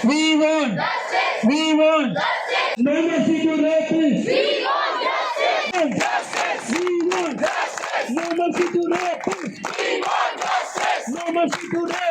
We want. We want. No mercy to rapists. We want justice. We want justice. No mercy to rapists. We want justice. No mercy to rapists.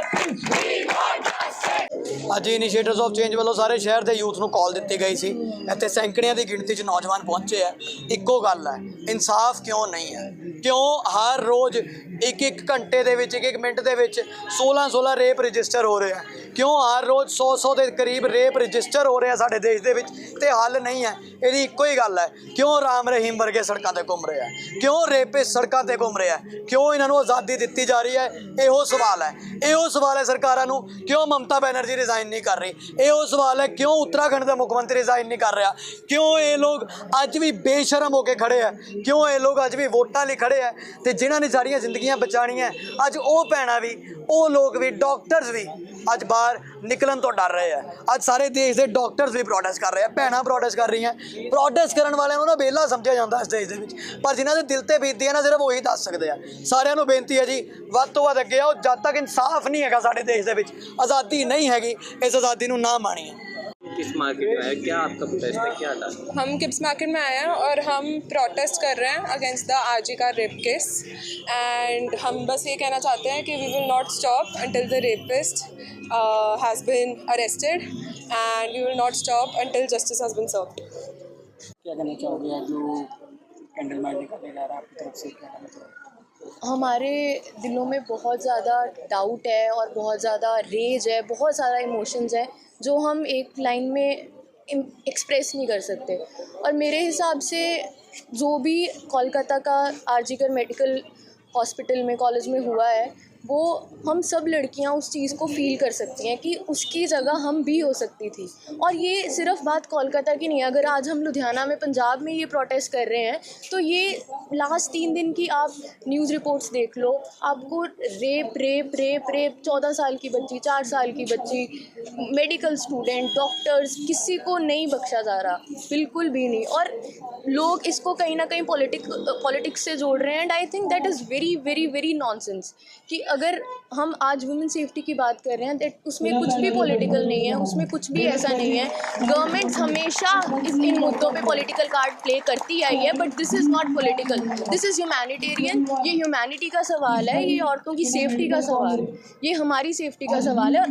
ਅੱਜ ਇਨੀਸ਼ੀਏਟਰਸ of change ਵੱਲੋਂ ਸਾਰੇ ਸ਼ਹਿਰ ਦੇ youth ਨੂੰ ਕਾਲ ਦਿੱਤੀ ਗਈ ਸੀ ਇੱਥੇ ਸੈਂਕੜਿਆਂ ਦੀ ਗਿਣਤੀ 'ਚ ਨੌਜਵਾਨ ਪਹੁੰਚੇ ਆ ਇੱਕੋ ਗੱਲ ਹੈ ਇਨਸਾਫ ਕਿਉਂ ਨਹੀਂ ਹੈ ਕਿਉਂ ਹਰ ਰੋਜ਼ ਇੱਕ ਇੱਕ ਘੰਟੇ ਦੇ ਵਿੱਚ, ਇੱਕ ਇੱਕ ਮਿੰਟ ਦੇ ਵਿੱਚ 16 16 ਰੇਪ ਰਜਿਸਟਰ ਹੋ ਰਿਹਾ? ਕਿਉਂ ਹਰ ਰੋਜ਼ 100 100 ਦੇ ਕਰੀਬ ਰੇਪ ਰਜਿਸਟਰ ਹੋ ਰਹੇ ਆ ਸਾਡੇ ਦੇਸ਼ ਦੇ ਵਿੱਚ ਤੇ ਹੱਲ ਨਹੀਂ ਹੈ? ਇਹਦੀ ਇੱਕੋ ਹੀ ਗੱਲ ਹੈ। ਕਿਉਂ ਰਾਮ ਰਹੀਮ ਵਰਗੇ ਸੜਕਾਂ ਤੇ ਘੁੰਮ ਰਿਹਾ ਕਿਉਂ ਰੇਪੇ ਸੜਕਾਂ ਤੇ ਘੁੰਮ ਰਿਹਾ ਕਿਉਂ ਇਹਨਾਂ ਨੂੰ ਆਜ਼ਾਦੀ ਦਿੱਤੀ ਜਾ ਰਹੀ ਹੈ? ਇਹੋ ਸਵਾਲ ਹੈ। ਇਹੋ ਸਵਾਲ ਹੈ ਸਰਕਾਰਾਂ ਨੂੰ, ਕਿਉਂ ਮਮਤਾ ਬੈਨਰਜੀ ਰਿਜ਼ਾਈਨ ਨਹੀਂ ਕਰ ਰਹੀ? ਇਹੋ ਸਵਾਲ ਹੈ, ਕਿਉਂ ਉੱਤਰਾਖੰਡ ਦਾ ਮੁੱਖ ਮੰਤਰੀ ਰਿਜ਼ਾਈਨ ਨਹੀਂ ਕਰ ਰਿਹਾ? ਕਿਉਂ ਇਹ ਲੋਕ ਅੱਜ ਵੀ ਬੇਸ਼ਰਮ ਹੋ ਕੇ ਖੜੇ ਆ ਕਿਉਂ ਇਹ ਲੋਕ ਅੱਜ ਵੀ ਵੋਟਾਂ ਲਈ ਖੜੇ ਆ ਤੇ ਜਿਨ੍ਹਾਂ ਨੇ ਸਾਰੀਆਂ ਜ਼ਿੰਦਗੀਆਂ ਬਚਾਣੀਆਂ ਅੱਜ ਉਹ ਭੈਣਾਂ ਵੀ, ਉਹ ਲੋਕ ਵੀ ਡਾਕਟਰਸ ਵੀ ਅੱਜ ਬਾਹਰ ਨਿਕਲਣ ਤੋਂ ਡਰ ਰਹੇ ਆ। ਅੱਜ ਸਾਰੇ ਦੇਸ਼ ਦੇ ਡਾਕਟਰਸ ਵੀ ਪ੍ਰੋਟੈਸਟ ਕਰ ਰਹੇ ਆ, ਭੈਣਾਂ ਪ੍ਰੋਟੈਸਟ ਕਰ ਰਹੀਆਂ। ਪ੍ਰੋਟੈਸਟ ਕਰਨ ਵਾਲਿਆਂ ਨੂੰ ਨਾ ਬੇਲਾ ਸਮਝਿਆ ਜਾਂਦਾ ਇਸ ਦੇਸ਼ ਦੇ ਵਿੱਚ। ਪਰ ਜਿਨ੍ਹਾਂ ਦੇ ਦਿਲ ਤੇ ਬੀਤਦੀ ਹੈ ਨਾ, ਸਿਰਫ ਉਹੀ ਦੱਸ ਸਕਦੇ ਆ। ਸਾਰਿਆਂ ਨੂੰ ਬੇਨਤੀ ਹੈ ਜੀ, ਵੱਧ ਤੋਂ ਵੱਧ ਅੱਗੇ ਆਓ, ਜਦ ਤੱਕ ਇਨਸਾਫ ਨਹੀਂ ਹੈਗਾ ਸਾਡੇ ਦੇਸ਼ ਦੇ ਵਿੱਚ, ਆਜ਼ਾਦੀ ਨਹੀਂ ਹੈਗੀ, ਇਸ ਆਜ਼ਾਦੀ ਨੂੰ ਨਾ ਮਾਣੀਏ। किस मार्केट में आए? क्या आपका प्रोटेस्ट है? क्या था? हम किप्स मार्केट में आए हैं और हम प्रोटेस्ट कर रहे हैं अगेंस्ट द आरजी का रेप केस एंड हम बस ये कहना चाहते हैं कि we will not stop until the rapist has been arrested and we will not stop until justice has been served क्या कहना चाहोगे? जो कैंडल मार्च निकाला जा रहा है आपकी तरफ़ से क्या कहना चाहोगे? हमारे दिलों में बहुत ज़्यादा डाउट है और बहुत ज़्यादा रेज है, बहुत सारा इमोशंस है जो हम एक लाइन में एक्सप्रेस नहीं कर सकते। और मेरे हिसाब से जो भी कोलकाता का आरजीकर मेडिकल हॉस्पिटल में कॉलेज में हुआ है वो हम सब लड़कियाँ उस चीज़ को फील कर सकती हैं कि उसकी जगह हम भी हो सकती थी। और ये सिर्फ़ बात कोलकाता की नहीं है। अगर आज हम लुधियाना में, पंजाब में ये प्रोटेस्ट कर रहे हैं तो ये लास्ट तीन दिन की आप न्यूज़ रिपोर्ट्स देख लो। आपको रेप रेप रेप रेप चौदह साल की बच्ची, चार साल की बच्ची मेडिकल स्टूडेंट डॉक्टर्स किसी को नहीं बख्शा जा रहा। बिल्कुल भी नहीं। और लोग इसको कहीं ना कहीं पॉलिटिक पॉलिटिक्स से जोड़ रहे हैं। And I think that is very very very nonsense कि अगर हम आज वुमेन सेफ्टी की बात कर रहे हैं दैट उसमें कुछ भी पॉलिटिकल नहीं है उसमें कुछ भी ऐसा नहीं है। गवर्नमेंट हमेशा इस इन मुद्दों पे पॉलिटिकल कार्ड प्ले करती आई है but this is not political this is humanitarian ये ह्यूमैनिटी का सवाल है ये औरतों की सेफ्टी का सवाल है। ये हमारी सेफ्टी का सवाल है।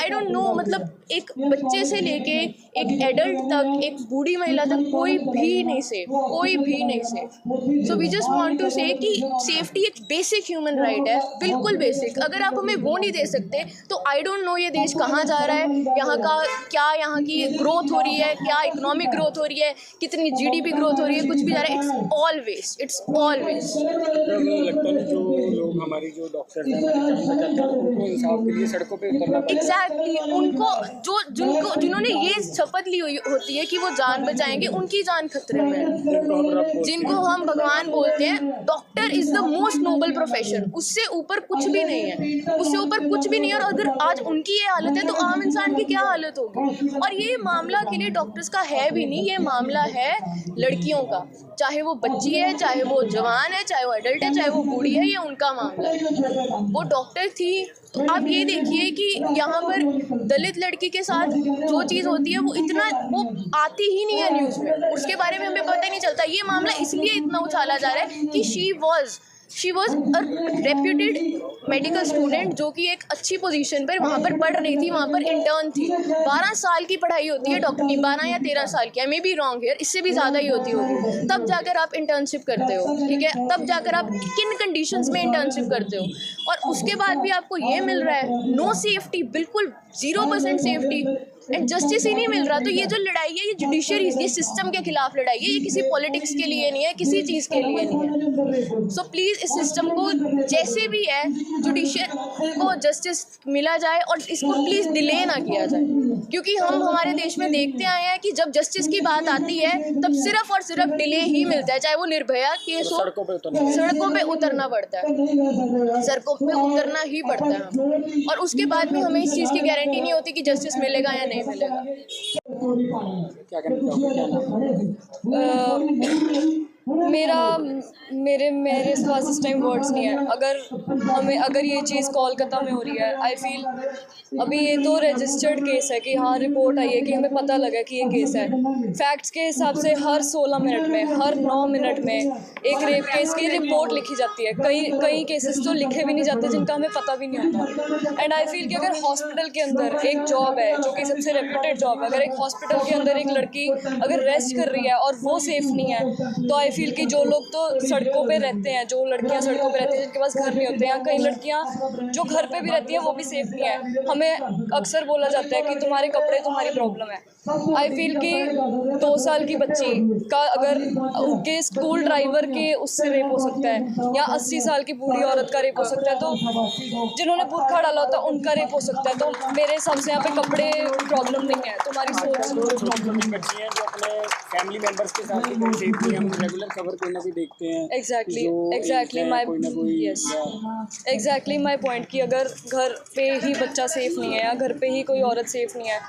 आई डोंट नो मतलब एक बच्चे से लेके एक एडल्ट तक एक बूढ़ी महिला तक कोई भी नहीं सेफ़ कोई भी नहीं safe so we just want to say कि सेफ्टी एक बेसिक ह्यूमन राइट है। बिल्कुल बेसिक अगर आप हमें वो नहीं दे सकते तो आई डोंट नो ये देश कहाँ जा रहा है यहाँ का क्या यहाँ की ग्रोथ हो रही है क्या इकोनॉमिक ग्रोथ हो रही है कितनी जीडीपी ग्रोथ हो रही है कुछ भी जा रहा है it's all waste it's all waste जो लोग हमारी जो डॉक्टर हमारे जान बचाते उनको इंसाफ के लिए सड़कों पे उतरना एग्जैक्टली उनको जो जिनको जिन्होंने ये शपथ ली हुई होती है कि वो जान बचाएँगे उनकी जान खतरे में जिनको हम भगवान बोलते हैं doctor is the most noble profession उससे ऊपर कुछ भी नहीं है। उससे ऊपर कुछ भी नहीं है और अगर आज उनकी ये हालत है तो आम इंसान की क्या हालत होगी? और ये मामला के लिए डॉक्टर्स का है भी नहीं, ये मामला है लड़कियों का। चाहे वो बच्ची है, चाहे वो जवान है, चाहे वो एडल्ट है, चाहे वो बूढ़ी है, ये उनका मामला है। वो डॉक्टर थी तो आप ये देखिए कि यहाँ पर दलित लड़की के साथ जो चीज़ होती है, वो इतना, वो आती ही नहीं है न्यूज़ में। उसके बारे में हमें पता ही नहीं चलता। ये मामला इसलिए इतना उछाला जा रहा है कि she was she was a reputed medical student जो कि एक अच्छी पोजीशन पर वहाँ पर पढ़ रही थी, वहाँ पर इंटर्न थी। बारह साल की पढ़ाई होती है डॉक्टर की, बारह या तेरह साल की I may be wrong here इससे भी ज़्यादा ही होती होगी। तब जाकर आप इंटर्नशिप करते हो, ठीक है? तब जाकर आप किन कंडीशन में इंटर्नशिप करते हो? और उसके बाद भी आपको ये मिल रहा है नो सेफ्टी बिल्कुल zero percent safety and justice ही नहीं मिल रहा। तो ये जो लड़ाई है ये जुडिशरी ये सिस्टम के खिलाफ लड़ाई है। ये किसी पॉलिटिक्स के लिए नहीं है किसी चीज़ के लिए नहीं है। सो so, प्लीज़ इस सिस्टम को जैसे भी है जुडिशियल को जस्टिस मिला जाए और इसको प्लीज़ डिले ना किया जाए। क्योंकि हम हमारे देश में देखते आए हैं कि जब जस्टिस की बात आती है तब सिर्फ़ और सिर्फ़ डिले ही मिलता है। चाहे वो निर्भया केस हो सड़कों पे उतरना। सड़कों पे उतरना पड़ता है। सड़कों पे उतरना ही पड़ता है। और उसके बाद भी हमें इस चीज़ की गारंटी नहीं होती कि जस्टिस मिलेगा या नहीं मिलेगा क्या कहना चाहोगे क्या नाम है? मेरा मेरे मेरे पास इस टाइम वर्ड्स नहीं है। अगर हमें, अगर ये चीज़ कोलकाता में हो रही है आई फील अभी ये तो रजिस्टर्ड केस है कि हाँ रिपोर्ट आई है कि हमें पता लगा कि ये केस है। फैक्ट्स के हिसाब से हर 16 मिनट में, हर 9 मिनट में एक रेप केस की रिपोर्ट लिखी जाती है। कई कई केसेस तो लिखे भी नहीं जाते जिनका हमें पता भी नहीं होता। एंड आई फील कि अगर हॉस्पिटल के अंदर एक जॉब है, जो कि सबसे रेप्यूटेड जॉब है, अगर एक हॉस्पिटल के अंदर एक लड़की अगर रेस्ट कर रही है और वो सेफ़ नहीं है तो आई फील कि जो लोग तो सड़कों पे रहते हैं, जो लड़कियाँ सड़कों पे रहती हैं, जिनके पास घर नहीं होते या कई लड़कियाँ जो घर पे भी रहती हैं, वो भी सेफ़ नहीं है। हमें अक्सर बोला जाता है कि तुम्हारे कपड़े तुम्हारी प्रॉब्लम है। आई फील कि दो साल की बच्ची का अगर उनके स्कूल ड्राइवर के उससे रेप हो सकता है, या अस्सी साल की बूढ़ी औरत का रेप हो सकता है तो जिन्होंने बुरखा डाला होता है उनका रेप हो सकता है। तो मेरे हिसाब से यहाँ पे कपड़े प्रॉब्लम नहीं है, तुम्हारी सोच प्रॉब्लम की बच्ची हैं मेंबर्स के साथ ही देखते हैं हम रेगुलर खबर कोई ना कोई देखते हैं exactly exactly my yes exactly my point कि अगर घर पे ही बच्चा सेफ़ नहीं है या घर पे ही कोई औरत सेफ़ नहीं है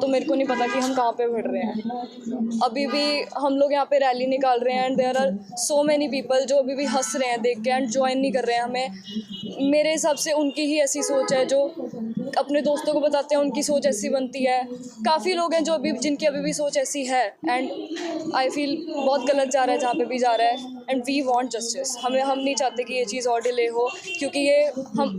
तो मेरे को नहीं पता कि हम कहाँ पे बढ़ रहे हैं। अभी भी हम लोग यहाँ पे रैली निकाल रहे हैं and there are so many people जो अभी भी हंस रहे हैं देख के एंड ज्वाइन नहीं कर रहे हैं हमें। मेरे हिसाब से उनकी ही ऐसी सोच है जो अपने दोस्तों को बताते हैं, उनकी सोच ऐसी बनती है। काफ़ी लोग हैं जो अभी, जिनकी अभी भी सोच ऐसी है एंड आई फील बहुत गलत जा रहा है जहाँ पे भी जा रहा है। एंड वी वांट जस्टिस हमें, हम नहीं चाहते कि ये चीज़ और डिले हो, क्योंकि ये हम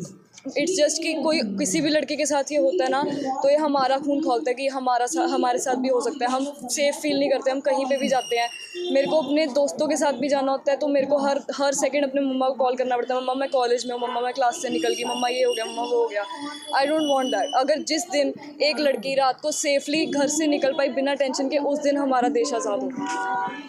इट्स जस्ट कि कोई किसी भी लड़के के साथ ये होता है ना तो ये हमारा खून खोलता है कि हमारा सा, हमारे साथ भी हो सकता है। हम सेफ़ फील नहीं करते हम कहीं पे भी जाते हैं। मेरे को अपने दोस्तों के साथ भी जाना होता है तो मेरे को हर हर सेकंड अपने मम्मा को कॉल करना पड़ता है। मम्मा मैं कॉलेज में हूँ मम्मा मैं क्लास से निकल गई मम्मा ये हो गया मम्मा वो हो गया। आई डोंट वॉन्ट दैट अगर जिस दिन एक लड़की रात को सेफली घर से निकल पाई बिना टेंशन के उस दिन हमारा देश आज़ाद होगा